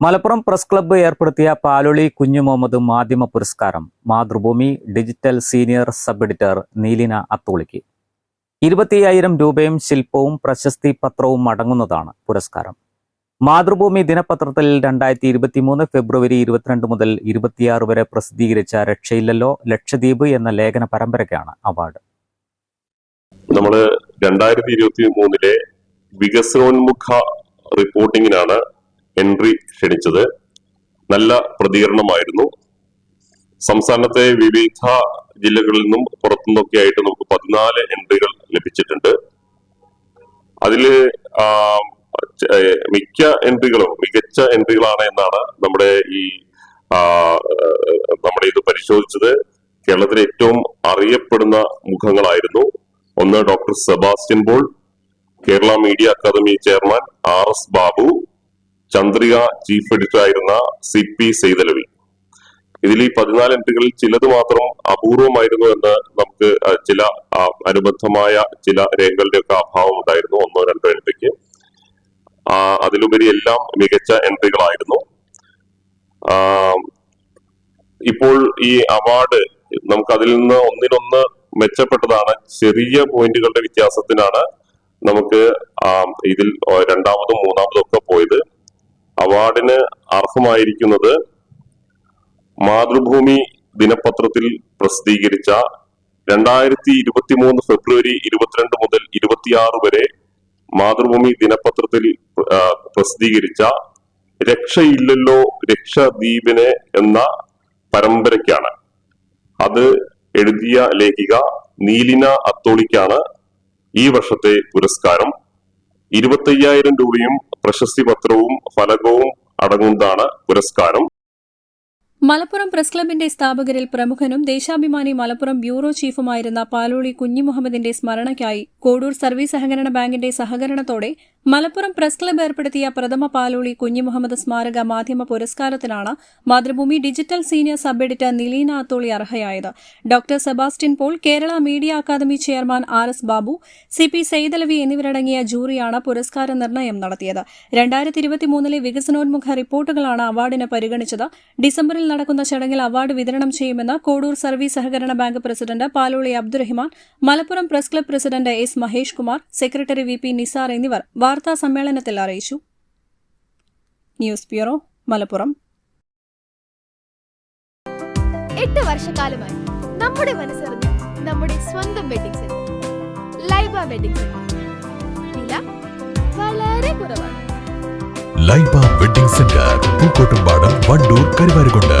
Malappuram press club ഏർപ്പെടുത്തിയ പാലൊളി കുഞ്ഞു മുഹമ്മദ് മാധ്യമ പുരസ്കാരം Mathrubhumi digital senior sub editor Neelina അത്തോളിക്ക്. ഇരുപത്തിയ്യായിരം രൂപയും ശില്പവും പ്രശസ്തി പത്രവും അടങ്ങുന്നതാണ് പുരസ്കാരം. മാതൃഭൂമി ദിനപത്രത്തിൽ രണ്ടായിരത്തി ഇരുപത്തി മൂന്ന് ഫെബ്രുവരി ഇരുപത്തിരണ്ട് മുതൽ ഇരുപത്തിയാറ് വരെ പ്രസിദ്ധീകരിച്ച രക്ഷയില്ലല്ലോ ലക്ഷദ്വീപ് എന്ന ലേഖന പരമ്പരയ്ക്കാണ് അവാർഡ്. നമ്മൾ രണ്ടായിരത്തി ഇരുപത്തി മൂന്നിലെ വികസനോന്മുഖ റിപ്പോർട്ടിങ്ങിനാണ് എൻട്രി ക്ഷണിച്ചത് നല്ല പ്രതികരണമായിരുന്നു. സംസ്ഥാനത്തെ വിവിധ ജില്ലകളിൽ നിന്നും പുറത്തുനിന്നൊക്കെ ആയിട്ട് നമുക്ക് പതിനാല് എൻട്രികൾ ലഭിച്ചിട്ടുണ്ട്. ച- മിക്ക എൻട്രികളും മികച്ച എൻട്രികളാണ് എന്നാണ് നമ്മുടെ ഈ നമ്മുടെ ഇത് പരിശോധിച്ചത്. കേരളത്തിലെ ഏറ്റവും അറിയപ്പെടുന്ന മുഖങ്ങളായിരുന്നു. ഒന്ന് doctor Sebastian Paul Kerala media academy chairman R S Babu Chandrika chief editor ആയിരുന്ന സി പി സെയ്തലവി. ഇതിൽ ഈ പതിനാല് എൻട്രികളിൽ ചിലത് മാത്രം അപൂർവമായിരുന്നു എന്ന് നമുക്ക് ചില അനുബന്ധമായ ചില രേഖകളുടെ ഒക്കെ അഭാവം ഉണ്ടായിരുന്നു ഒന്നോ രണ്ടോ എൻട്രിക്ക് അതിലുപരി എല്ലാം മികച്ച എൻട്രികളായിരുന്നു ഇപ്പോൾ ഈ അവാർഡ് നമുക്ക് അതിൽ നിന്ന് ഒന്നിനൊന്ന് മെച്ചപ്പെട്ടതാണ്. ചെറിയ പോയിന്റുകളുടെ വ്യത്യാസത്തിനാണ് നമുക്ക് ഇതിൽ രണ്ടാമതും മൂന്നാമതും ഒക്കെ അവാർഡിന് അർഹമായിരിക്കുന്നത് മാതൃഭൂമി ദിനപത്രത്തിൽ പ്രസിദ്ധീകരിച്ച രണ്ടായിരത്തി ഇരുപത്തി മൂന്ന് ഫെബ്രുവരി ഇരുപത്തിരണ്ട് മുതൽ ഇരുപത്തിയാറ് വരെ മാതൃഭൂമി ദിനപത്രത്തിൽ പ്രസിദ്ധീകരിച്ച രക്ഷയില്ലല്ലോ രക്ഷദ്വീപിനെ എന്ന പരമ്പരയ്ക്കാണ്. അത് എഴുതിയ ലേഖിക നീലിന അത്തോളിക്കാണ് ഈ വർഷത്തെ പുരസ്കാരം. ഇരുപത്തയ്യായിരം രൂപയും പ്രശസ്തി പത്രവും ഫലകവും അടങ്ങുന്നതാണ് പുരസ്കാരം. മലപ്പുറം പ്രസ് ക്ലബിന്റെ സ്ഥാപകരിൽ പ്രമുഖനും ദേശാഭിമാനി മലപ്പുറം ബ്യൂറോ ചീഫുമായിരുന്ന പാലോളി കുഞ്ഞിമുഹമ്മദിന്റെ സ്മരണയ്ക്കായി കോടൂർ സർവീസ് സഹകരണ ബാങ്കിന്റെ സഹകരണത്തോടെ മലപ്പുറം പ്രസ് ക്ലബ്ബ് ഏർപ്പെടുത്തിയ പ്രഥമ പാലോളി കുഞ്ഞിമുഹമ്മദ് സ്മാരക മാധ്യമ പുരസ്കാരത്തിനാണ് Mathrubhumi digital senior sub editor Nileena Atholi അർഹയായത്. Doctor Sebastian Paul Kerala media academy chairman R S Babu C P Saithalavi എന്നിവരടങ്ങിയ ജൂറിയാണ് പുരസ്കാര നിർണയം നടത്തിയത്. രണ്ടായിരത്തി ഇരുപത്തിമൂന്നിലെ വികസനോന്മുഖ റിപ്പോർട്ടുകളാണ് അവാർഡിന് പരിഗണിച്ചത്. ഡിസംബറിൽ നടക്കുന്ന ചടങ്ങിൽ അവാർഡ് വിതരണം ചെയ്യുമെന്ന് കോടൂർ സർവീസ് സഹകരണ bank president Paloli Abdurahiman Malappuram press club president S Mahesh Kumar secretary V P Nisar എന്നിവർ വാർത്താ സമ്മേളനത്തിൽ അറിയിച്ചു. News bureau Malappuram. എട്ട് വർഷക്കാലമായി നമ്മുടെ മനസ്സറിഞ്ഞ് നമ്മുടെ സ്വന്തം wedding centre Laiba wedding centre വില വളരെ കുറവാണ്. Laiba wedding centre Pookkottumpadam Wandoor Karuvarakundu.